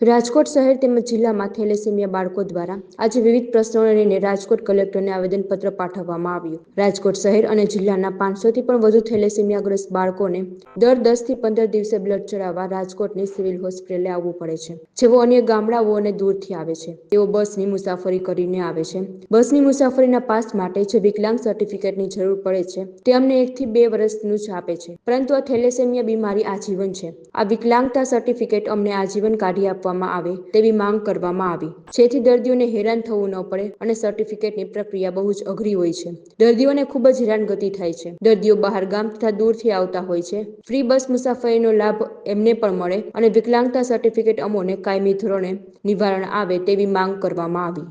રાજકોટ શહેર તેમજ જિલ્લામાં થેલેસેમિયા બાળકો દ્વારા આજે વિવિધ પ્રશ્નોને લઈને રાજકોટ કલેક્ટરને આવેદનપત્ર પાઠવવામાં આવ્યું. રાજકોટ શહેર અને જિલ્લાના પાંચસોથી પણ વધુ થેલેસેમિયાગ્રસ્ત બાળકોને દર દસથી પંદર દિવસે બ્લડ ચડાવવા રાજકોટની સિવિલ હોસ્પિટલે આવવું પડે છે, જેઓ અન્ય ગામડાઓ અને દૂરથી આવે છે. તેઓ બસની મુસાફરી કરીને આવે છે. બસની મુસાફરીના પાસ માટે જે વિકલાંગ સર્ટિફિકેટની જરૂર પડે છે, તે અમને એકથી બે વર્ષનું જ આપે છે. પરંતુ આ થેલેસેમિયા બીમારી આજીવન છે. આ વિકલાંગતા સર્ટિફિકેટ અમને આજીવન કાઢી આપવામાં આવે તેવી માંગ કરવામાં આવી. જેથી દર્દીઓને હેરાન થવું ન પડે અને સર્ટિફિકેટની પ્રક્રિયા બહુ જ અઘરી હોય છે. દર્દીઓને ખૂબ જ હેરાનગતિ થાય છે. દર્દીઓ બહાર ગામ તથા દૂરથી આવતા હોય છે. ફ્રી બસ મુસાફરીનો લાભ એમને પણ મળે અને વિકલાંગતા સર્ટિફિકેટ અમોને કાયમી ધોરણે નિવારણ આવે તેવી માંગ કરવામાં આવી.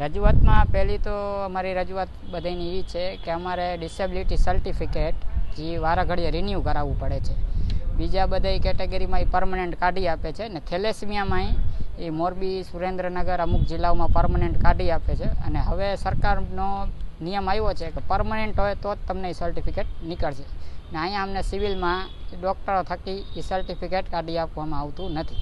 રજૂઆતમાં પહેલી તો અમારી રજૂઆત બધાની એ છે કે અમારે ડિસેબિલિટી સર્ટિફિકેટ જે વારા ઘડીએ રિન્યૂ કરાવવું પડે છે. બીજા બધા કેટેગરીમાં એ પરમનન્ટ કાઢી આપે છે ને થેલેસમિયામાં એ મોરબી, સુરેન્દ્રનગર અમુક જિલ્લાઓમાં પરમનન્ટ કાઢી આપે છે અને હવે સરકારનો નિયમ આવ્યો છે કે પરમનન્ટ હોય તો જ તમને એ સર્ટિફિકેટ નીકળશે. ને અહીંયા અમને સિવિલમાં ડૉક્ટરો થકી એ સર્ટિફિકેટ કાઢી આપવામાં આવતું નથી.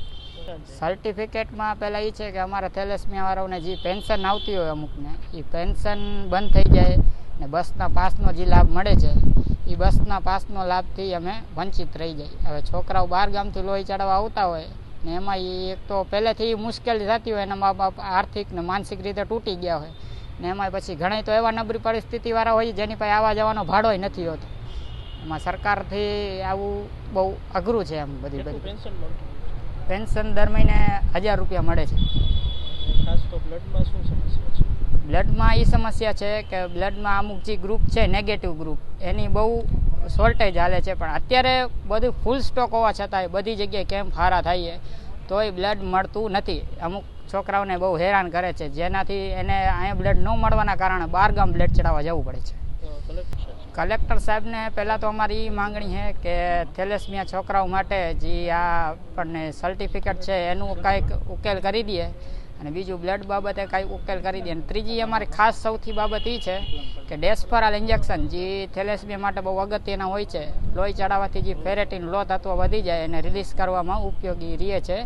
સર્ટિફિકેટમાં પહેલાં એ છે કે અમારા થેલેસમિયાવાળાઓને જે પેન્શન આવતી હોય અમુકને એ પેન્શન બંધ થઈ જાય ને બસના પાસનો જે લાભ મળે છે એ બસના પાસનો લાભથી અમે વંચિત રહી જાય હવે છોકરાઓ બહાર ગામથી લોહી ચડાવવા આવતા હોય ને એમાં એ એક તો પહેલેથી મુશ્કેલી થતી હોય એના મા બાપ આર્થિક ને માનસિક રીતે તૂટી ગયા હોય ને એમાં પછી ઘણા તો એવા નબળી પરિસ્થિતિવાળા હોય જેની પાસે આવવા જવાનો ભાડોય નથી હોતો. એમાં સરકારથી આવું બહુ અઘરું છે એમ બધી બધી. પેન્શન દર મહિને હજાર રૂપિયા મળે છે. ખાસ તો બ્લડમાં શું સમસ્યા છે? બ્લડમાં એ સમસ્યા છે કે બ્લડમાં અમુક જે ગ્રુપ છે નેગેટિવ ગ્રુપ એની બહુ શોર્ટેજ હાલે છે. પણ અત્યારે બધું ફૂલ સ્ટોક હોવા છતાંય બધી જગ્યાએ કેમ્પ હારા થાય તોય બ્લડ મળતું નથી. અમુક છોકરાઓને બહુ હેરાન કરે છે. જેનાથી એને અહીંયા બ્લડ ન મળવાના કારણે બહારગામ બ્લડ ચડાવવા જવું પડે છે. કલેક્ટર સાહેબને પહેલાં તો અમારી એ માંગણી છે કે થેલેસમિયા છોકરાઓ માટે જે આ આપણને સર્ટિફિકેટ છે, એનું કાંઈક ઉકેલ કરી દે અને બીજું બ્લડ બાબતે કાંઈ ઉકેલ કરી દે. અને ત્રીજી અમારી ખાસ સૌથી બાબત એ છે કે ડેસ્પરાલ ઇન્જેક્શન જે થેલેસમિયા માટે બહુ અગત્યના હોય છે. લોહી ચડાવવાથી જે ફેરેટીન લો તત્વ વધી જાય એને રિલીઝ કરવામાં ઉપયોગી રહે છે.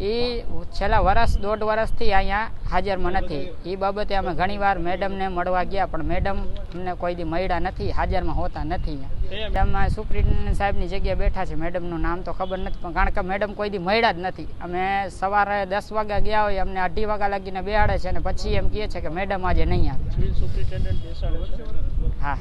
એ છેલ્લા વર્ષ દોઢ વર્ષથી અહીંયા હાજરમાં નથી. એ બાબતે અમે ઘણીવાર મેડમને મળવા ગયા પણ મેડમ અમને કોઈ દી મળ્યા નથી હાજરમાં હોતા નથી મેડમ સુપ્રિન્ટેન્ડન્ટ સાહેબની જગ્યાએ બેઠા છે મેડમનું નામ તો ખબર નથી પણ કારણ કે મેડમ કોઈ દી મળ્યા જ નથી. અમે સવારે દસ વાગ્યા ગયા હોય અમને અઢી વાગ્યા લાગીને બેહાડે છે અને પછી એમ કહે છે કે મેડમ આજે નહીં આવે. હા.